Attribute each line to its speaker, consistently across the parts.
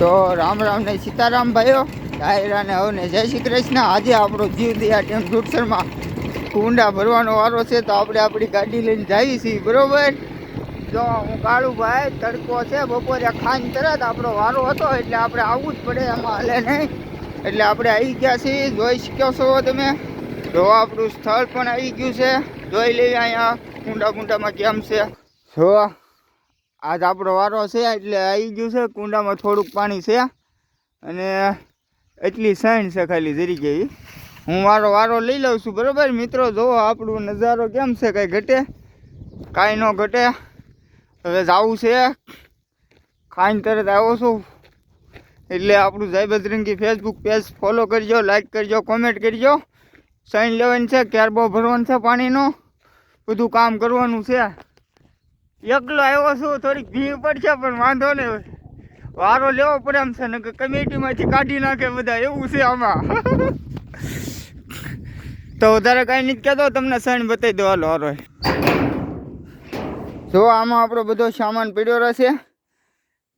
Speaker 1: તો રામ રામ ને સીતારામ ભાઈઓ, ડાયરા ને હવે જય શ્રી કૃષ્ણ. આજે આપણો જીવ દયા ટેમ જૂટસરમાં કુંડા ભરવાનો વારો છે તો આપણે આપણી ગાડી લઈને જઈએ છીએ, બરોબર? જો હું કાળુભાઈ તડકો છે, બપોરે ખાઈને તરત આપણો વારો હતો, એટલે આપણે આવવું જ પડે એમાં હલે નહીં. એટલે આપણે આવી ગયા છીએ, જોઈ શક્યો છો તમે? જો આપણું સ્થળ પણ આવી ગયું છે, જોઈ લઈએ અહીંયા કુંડા કુંડામાં કેમ છે. જો આજ આપણો વારો છે, એટલે આવી ગયું છે, કુંડામાં થોડુંક પાણી છે. અને એટલી સૈણ છે ખાલી જરી ગઈ. હું મારો વારો લઈ લઉં છું, બરાબર? મિત્રો, જુઓ આપણું નજારો કેમ છે, કાંઈ ઘટે? કાંઈ ન ઘટે. હવે જવું છે. ખાઈને તરત આવો છું. એટલે આપણું Jai Bajrangi Facebook page follow કરજો લાઈક કરજો કોમેન્ટ કરજો. સાઈન લેવાની છે કેરબો ભરવાનું છે પાણીનો? બધું કામ કરવાનું છે. એકલો આવ્યો છું, થોડીક ભીડ પડશે, પણ વાંધો નહીં વારો લેવો પડે એમ છે ને કમિટીમાંથી કાઢી નાખે બધા, એવું છે આમાં. તો વધારે કાંઈ નથી કહેતો, તમને સાઈન બતાવી દો હાલો હારો જો, આમાં આપણો બધો સામાન પડ્યો રહેશે.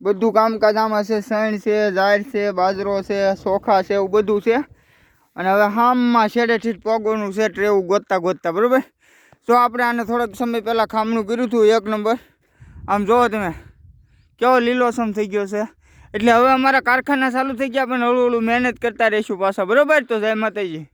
Speaker 1: બધું કામકાજ આમાં છે સણ છે, ઝાડ છે, બાજરો છે ચોખા છે, એવું બધું છે. અને હવે હામમાં છેડે જ પગોનું ટ્રે એવું ગોતતા ગોતતા, બરાબર? તો આપણે આને થોડાક સમય પહેલાં ખામણું કર્યું હતું, એક નંબર. આમ જુઓ તમે, કેવો લીલોસમ થઈ ગયો છે. એટલે હવે અમારા કારખાના ચાલુ થઈ ગયા, પણ હળવું હળવું મહેનત કરતા રહીશું પાછા. બરાબર? તો જય માતાજી.